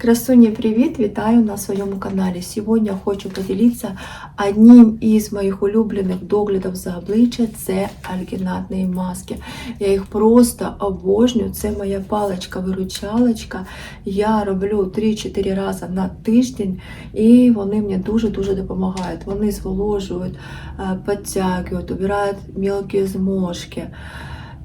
Красуни, привет! Витаю на своем канале. Сегодня хочу поделиться одним из моих улюблених доглядів за обличчя – це альгінатні маски. Я їх просто обожнюю. Це моя паличка-виручалочка. Я роблю 3-4 рази на тиждень, і вони мені дуже-дуже допомагають. Вони зволожують, е, підтягують, убирають мелкі зможки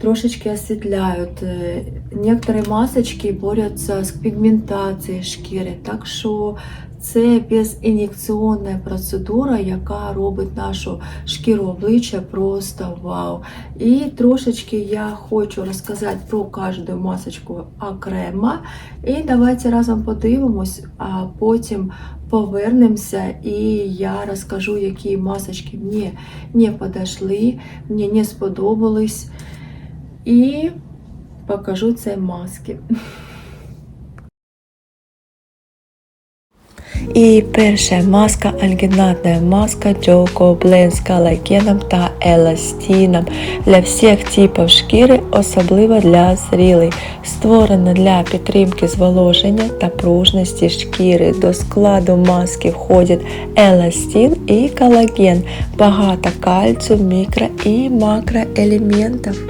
трошечки осветляют. Э, Некоторые масочки борються з пігментацією шкіри. Так що це безін'єкційна процедура, яка робить нашу шкіру обличчя просто вау. І трошечки я хочу розказати про кожну масочку окремо. І давайте разом подивимось, а потім повернемося і я розкажу, які масочки мені не подошли, мені не сподобались. І покажу це маски. І перша маска альгінатна маска Джоко Блен з колагеном та еластином для всіх типів шкіри, особливо для зрілих. Створена для підтримки зволоження та пружності шкіри. До складу маски входять еластин і колаген, багато кальцію, мікро і макроелементів.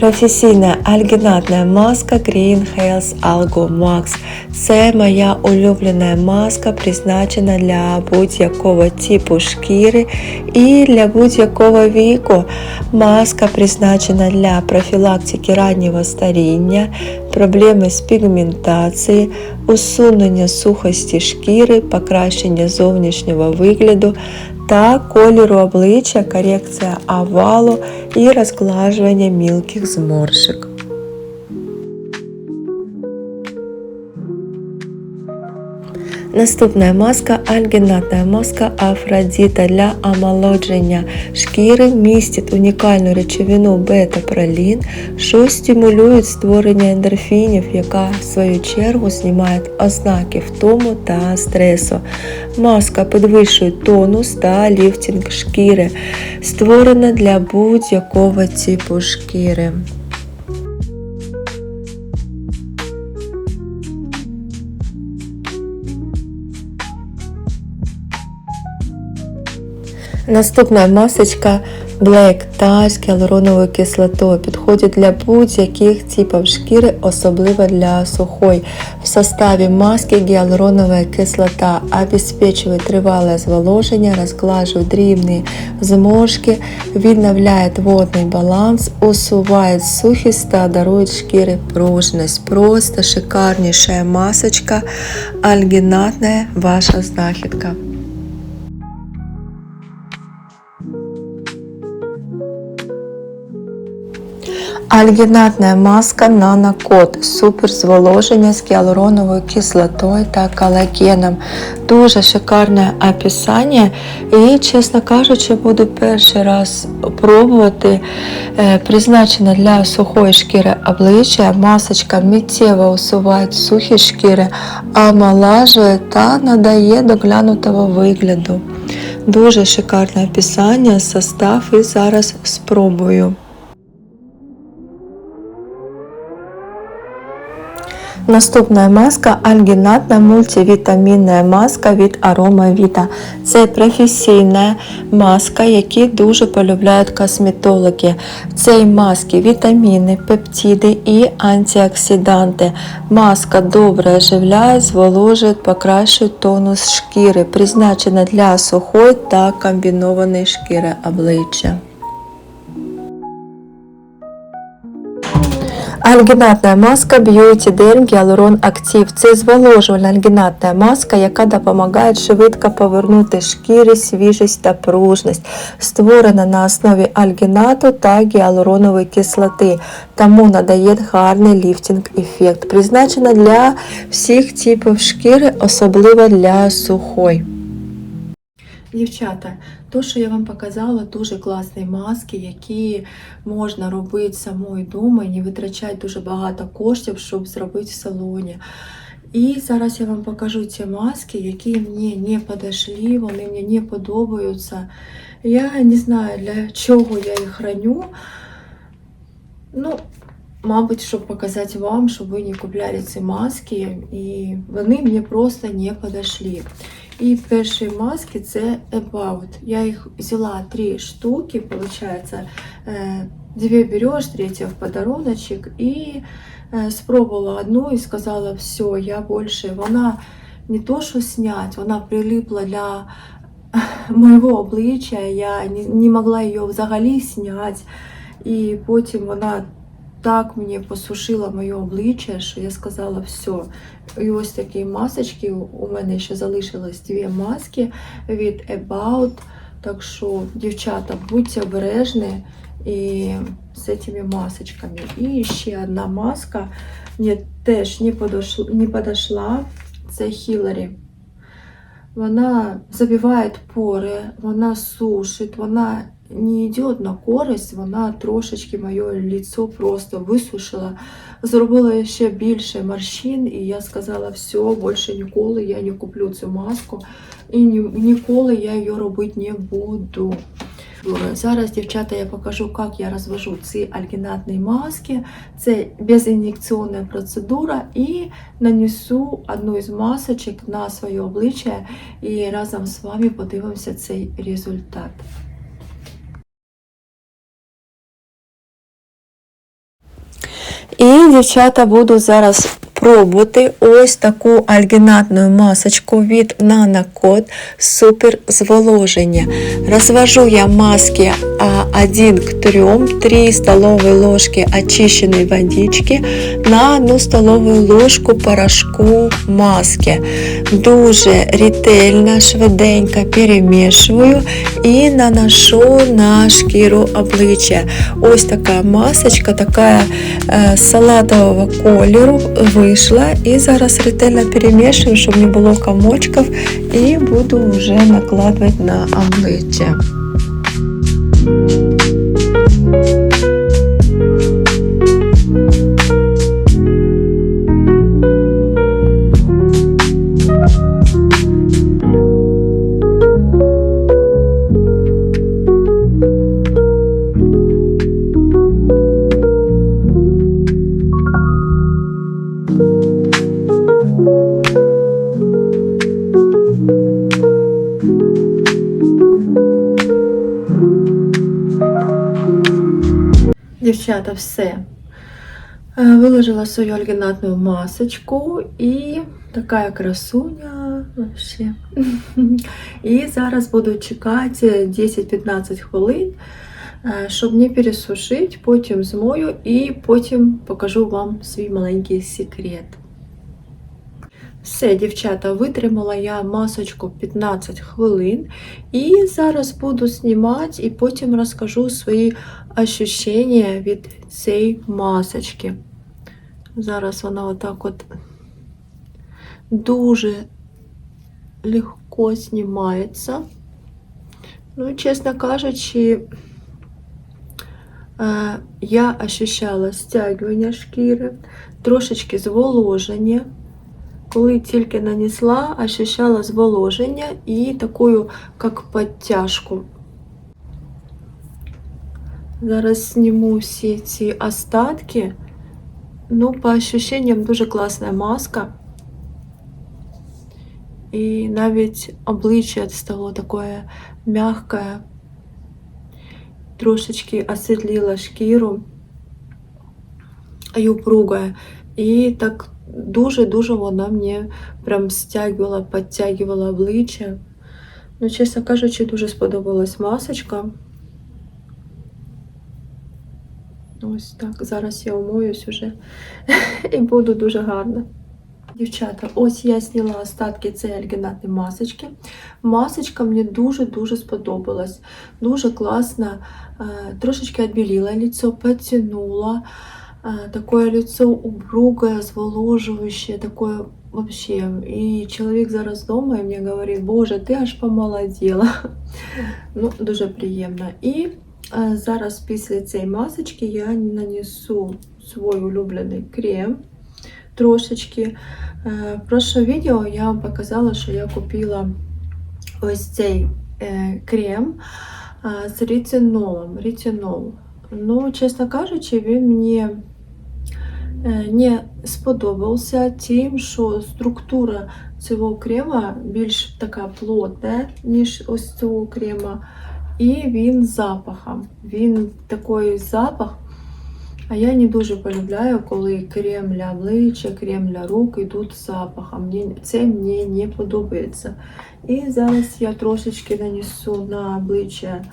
Професійна альгінатна маска Green Health Algo Max. Це моя улюблена маска, призначена для будь-якого типу шкіри і для будь-якого віку. Маска призначена для профілактики раннього старіння, проблеми з пігментацією, усунення сухості шкіри, покращення зовнішнього вигляду та кольору обличчя, корекція овалу і розглажування мілких зморшок. Наступна маска альгінатна маска Афродіта для омолодження шкіри містить унікальну речовину бета-пролін, що стимулює створення ендорфінів, яка в свою чергу знімає ознаки втому та стресу. Маска підвищує тонус та ліфтинг шкіри, створена для будь-якого типу шкіри. Наступна масочка Black Touch з гіалуроновою кислотою підходить для будь-яких типів шкіри, особливо для сухої. В составі маски гіалуронова кислота обеспечує тривале зволоження, розглажує дрібні зморшки, відновляє водний баланс, усуває сухість та дарує шкірі пружність. Просто шикарніша масочка, альгінатна ваша знахідка. Альгінатна маска нанокод, супер зволоження з гіалуроновою кислотою та колагеном. Дуже шикарне описання. І, чесно кажучи, буду перший раз пробувати. Е, Призначена для сухої шкіри обличчя. Масочка миттєво усуває сухі шкіри, омолажує та надає доглянутого вигляду. Дуже шикарне описання, состав і зараз спробую. Наступна маска альгінатна мультивітамінна маска від Aroma Vita. Це професійна маска, яку дуже полюбляють косметологи. В цій масці вітаміни, пептиди і антиоксиданти. Маска добре оживляє, зволожує, покращує тонус шкіри, призначена для сухої та комбінованої шкіри обличчя. Альгінатна маска Beauty Derm Hyaluron Active. Це зволожувальна альгінатна маска, яка допомагає швидко повернути шкірі свіжість та пружність, створена на основі альгінату та гіалуронової кислоти, тому надає гарний ліфтинг ефект. Призначена для всіх типів шкіри, особливо для сухої. Дівчата, то, що я вам показала, дуже класні маски, які можна робити самою вдома і не витрачати дуже багато коштів, щоб зробити в салоні. І зараз я вам покажу ці маски, які мені не подошли, вони мені не подобаються. Я не знаю, для чого я їх храню. Ну, мабуть, щоб показати вам, щоб ви не купляли ці маски, і вони мені просто не подошли. І перші маски це About. Я їх взяла три штуки, виходить, дві береш, третя в подаруночок, і е, спробувала одну і сказала, все, я більше, вона не то, що снять, вона прилипла для моєго обличчя, я не могла її взагалі зняти. І потім вона так мені посушила моє обличчя, що я сказала все. І ось такі масочки. У мене ще залишилось дві маски від About. Так що, дівчата, будьте обережні і з цими масочками. І ще одна маска мені теж не подошла, не подошла. Це Хіларі. Вона забиває пори, вона сушить, вона не йде на користь, вона трошечки моє лицо просто висушила, зробила ще більше морщин, і я сказала, все, більше ніколи я не куплю цю маску і ніколи я її робити не буду. Зараз, дівчата, я покажу, як я розвожу ці альгінатні маски. Це безін'єкційна процедура і нанесу одну із масочок на своє обличчя і разом з вами подивимося цей результат. І, дівчата, буду зараз пробувати ось таку альгінатну масочку від NanoCode Супер зволоження. Розвожу я маски 1 к 3, 3 столовые ложки очищенной водички на 1 столову ложку порошку маски. Дуже ретельно, швиденько перемішую і наношу на шкіру обличчя. Ось така масочка, така е, салатового кольору Вийшла. І зараз ретельно перемішую, щоб не було комочків, і буду вже накладувати на обличчя. Дівчата, все. Е, Виложила свою альгінатну масочку і така красуня вообще. І зараз буду чекати 10-15 хвилин, е, щоб не пересушити, потім змою і потім покажу вам свій маленький секрет. Все, дівчата, витримала я масочку 15 хвилин. І зараз буду знімати і потім розкажу свої ощущення від цієї масочки. Зараз вона отак от дуже легко знімається. Ну, чесно кажучи, е, я ощущала стягування шкіри, трошечки зволоження. Коли тільки нанесла, ощущала зволоження і таку, як підтяжку. Зараз зніму всі ці остатки. Ну, по ощущениям, дуже класна маска. І навіть обличчя стало таке м'яке, трошечки освітлила шкіру і упругая. І так дуже-дуже вона мені прям стягувала, підтягувала обличчя. Ну, чесно кажучи, дуже сподобалась масочка. Ось так. Зараз я умоюсь уже і буду дуже гарна. Дівчата, ось я зняла остатки цієї альгінатної масочки. Масочка мені дуже-дуже сподобалась. Дуже класна. Е, Трошечки відбілила лицо, підтягнула. Э, такое лицо упругое, зволожующее, такое вообще. И чоловік зараз вдома і мені говорить, боже, ти аж помолоділа. Ну, дуже приємно. І е, зараз після цієї масочки я нанесу свій улюблений крем трошечки. Е, В прошлому відео я вам показала, що я купила ось цей е, крем е, з ретинолом. Ретинол. Ну, чесно кажучи, він мені е, не сподобався тим, що структура цього крема більш така плотна, ніж ось цього крема. І він запахом. Він такий запах. А я не дуже полюбляю, коли крем для обличчя, крем для рук йдуть з запахом. Це мені не подобається. І зараз я трошечки нанесу на обличчя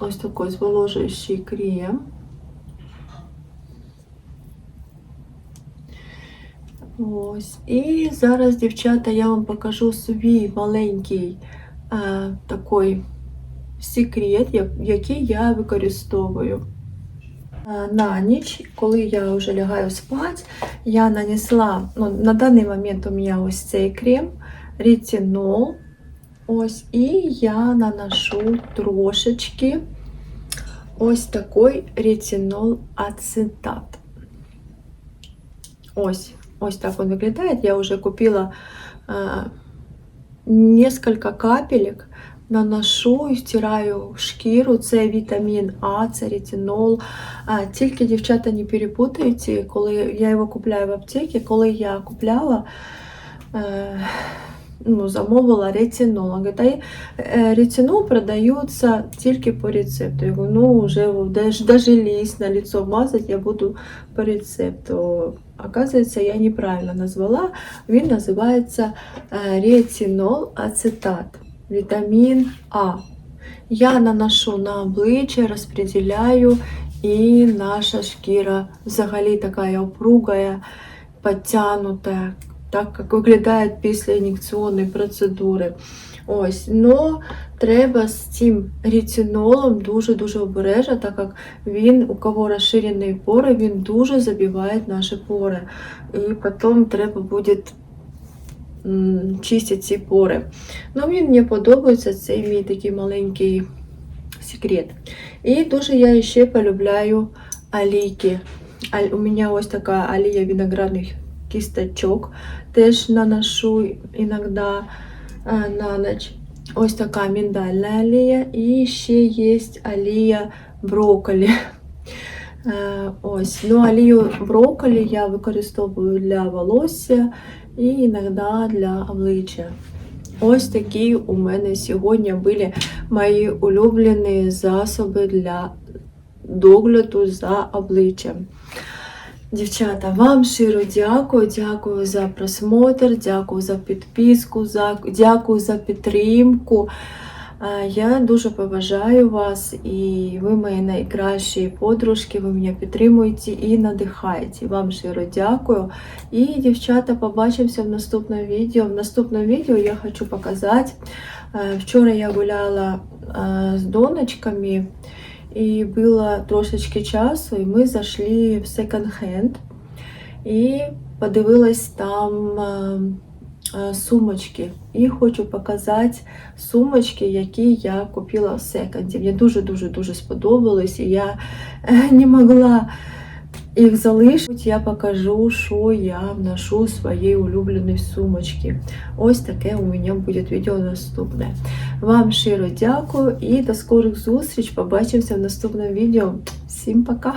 ось такий зволожуючий крем. Ось. І зараз, дівчата, я вам покажу свій маленький е, такий секрет, який я використовую. Е, На ніч, коли я вже лягаю спати, я нанесла, ну, на даний момент у мене ось цей крем, ретинол. Ось, і я наношу трошечки ось такий ретинол ацетат. Ось, ось так он выглядит. Я уже купила э, несколько капелек, наношу і стираю шкіру. Це вітамін А, це ретинол. А, тільки дівчата не перепутайте, коли я його купляю в аптеці, коли я купляла. Е, ну, замовила я- е, ретинол продається тільки по рецепту. Я говорю, ну вже даже, ліс на лицо мазать я буду по рецепту. Оказується, я неправильно назвала. Він називається е, ретинол ацетат, вітамін А. Я наношу на обличчя, розподіляю, і наша шкіра взагалі така опругая, підтягнута, так як виглядає після ін'єкційної процедури. Ось, но треба з цим ретинолом дуже-дуже обережно, так як він, у кого розширені пори, він дуже забиває наші пори. І потім треба буде м, чистити ці пори. Ну, він мені подобається, це мій такий маленький секрет. І дуже я ще полюбляю олійки. Аль- У мене ось така олія виноградних кісточок. Теж наношу іноді е, на ніч. Ось така міндальна олія. І ще є олія брокколі. Е, Ось, ну олію брокколі я використовую для волосся і іноді для обличчя. Ось такі у мене сьогодні були мої улюблені засоби для догляду за обличчям. Дівчата, вам щиро дякую, дякую за просмотр, дякую за підписку, дякую за підтримку. Я дуже поважаю вас, і ви мої найкращі подружки, ви мене підтримуєте і надихаєте. Вам щиро дякую. І, дівчата, побачимося в наступному відео. В наступному відео я хочу показати. е, Вчора я гуляла е, з донечками, і було трошечки часу, і ми зайшли в секонд-хенд і подивилась там е, е, сумочки. І хочу показати сумочки, які я купила в секонді. Мені дуже-дуже дуже сподобались, і я е, не могла їх залишить, Я покажу, що я вношу в свої улюблені сумочки. Ось таке у мене буде відео наступне. Вам щиро дякую і до скорих зустріч. Побачимося в наступному відео. Всім пока!